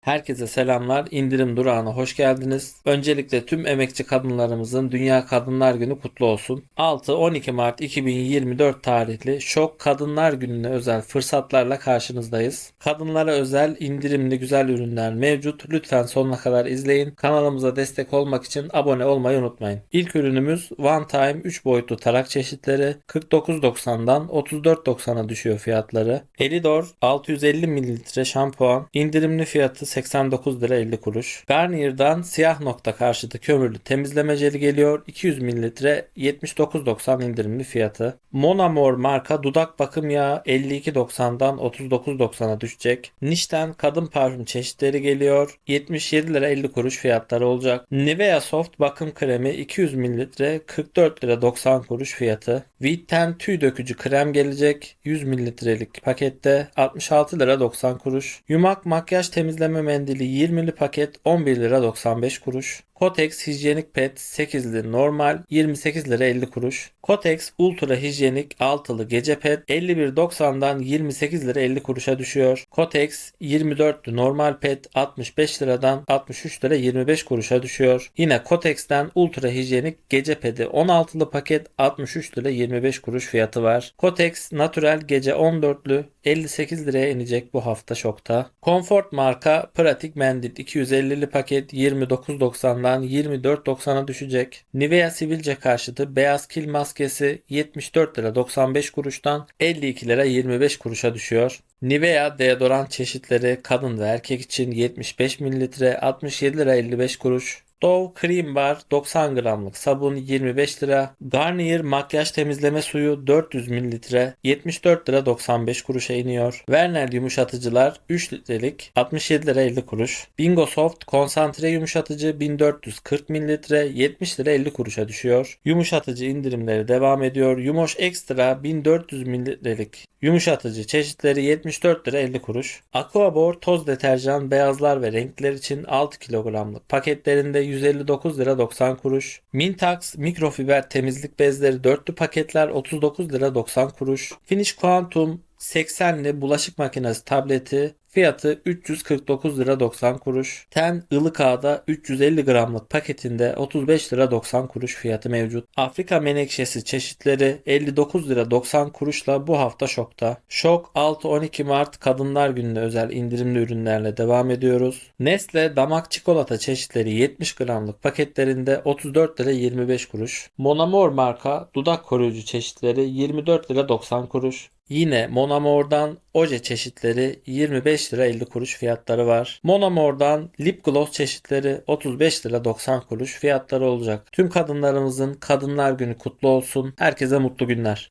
Herkese selamlar. İndirim durağına hoş geldiniz. Öncelikle tüm emekçi kadınlarımızın Dünya Kadınlar Günü kutlu olsun. 6-12 Mart 2024 tarihli Şok Kadınlar Günü'ne özel fırsatlarla karşınızdayız. Kadınlara özel indirimli güzel ürünler mevcut. Lütfen sonuna kadar izleyin. Kanalımıza destek olmak için abone olmayı unutmayın. İlk ürünümüz One Time 3 boyutlu tarak çeşitleri 49.90'dan 34.90'a düşüyor fiyatları. Elidor 650 ml şampuan indirimli fiyatı 89 lira 50 kuruş. Garnier'dan siyah nokta karşıtı kömürlü temizleme jeli geliyor. 200 mililitre 79.90 indirimli fiyatı. Monamor marka dudak bakım yağı 52.90'dan 39.90'a düşecek. Nişten kadın parfüm çeşitleri geliyor. 77 lira 50 kuruş fiyatları olacak. Nivea Soft bakım kremi 200 mililitre 44 lira 90 kuruş fiyatı. Vitten tüy dökücü krem gelecek. 100 mililitrelik pakette 66 lira 90 kuruş. Yumak makyaj temizleme mendili 20'li paket 11 lira 95 kuruş. Kotex hijyenik pet 8'li normal 28 lira 50 kuruş. Kotex ultra hijyenik 6'lı gece pet 51.90'dan 28 lira 50 kuruşa düşüyor. Kotex 24'lü normal pet 65 liradan 63 lira 25 kuruşa düşüyor. Yine Kotex'ten ultra hijyenik gece pedi 16'lı paket 63 lira 25 kuruş fiyatı var. Kotex natural gece 14'lü 58 liraya inecek bu hafta şokta. Comfort marka pratik mendil 250'li paket 29.90'dan 24.90'a düşecek. Nivea sivilce karşıtı beyaz kil maskesi 74 lira 95 kuruştan 52 lira 25 kuruşa düşüyor. Nivea deodorant çeşitleri kadın ve erkek için 75 mililitre 67 lira 55 kuruş. Dove Cream Bar 90 gramlık sabun 25 lira. Garnier makyaj temizleme suyu 400 mililitre 74 lira 95 kuruşa iniyor. Werner yumuşatıcılar 3 litrelik 67 lira 50 kuruş. Bingo Soft konsantre yumuşatıcı 1440 mililitre 70 lira 50 kuruşa düşüyor. Yumuşatıcı indirimleri devam ediyor. Yumoş Extra 1400 mililitrelik yumuşatıcı çeşitleri 74 lira 50 kuruş. Aquabor toz deterjan beyazlar ve renkler için 6 kilogramlık paketlerinde 159 lira 90 kuruş. Mintax mikrofiber temizlik bezleri dörtlü paketler 39 lira 90 kuruş. Finish Quantum 80'li bulaşık makinesi tableti fiyatı 349 lira 90 kuruş. Ten ılık ağda 350 gramlık paketinde 35 lira 90 kuruş fiyatı mevcut. Afrika menekşesi çeşitleri 59 lira 90 kuruşla bu hafta şokta. Şok 6-12 Mart Kadınlar Günü'ne özel indirimli ürünlerle devam ediyoruz. Nestle damak çikolata çeşitleri 70 gramlık paketlerinde 34 lira 25 kuruş. Monamor marka dudak koruyucu çeşitleri 24 lira 90 kuruş. Yine Monamor'dan oje çeşitleri 25 lira 50 kuruş fiyatları var. Monamor'dan lip gloss çeşitleri 35 lira 90 kuruş fiyatları olacak. Tüm kadınlarımızın Kadınlar Günü kutlu olsun. Herkese mutlu günler.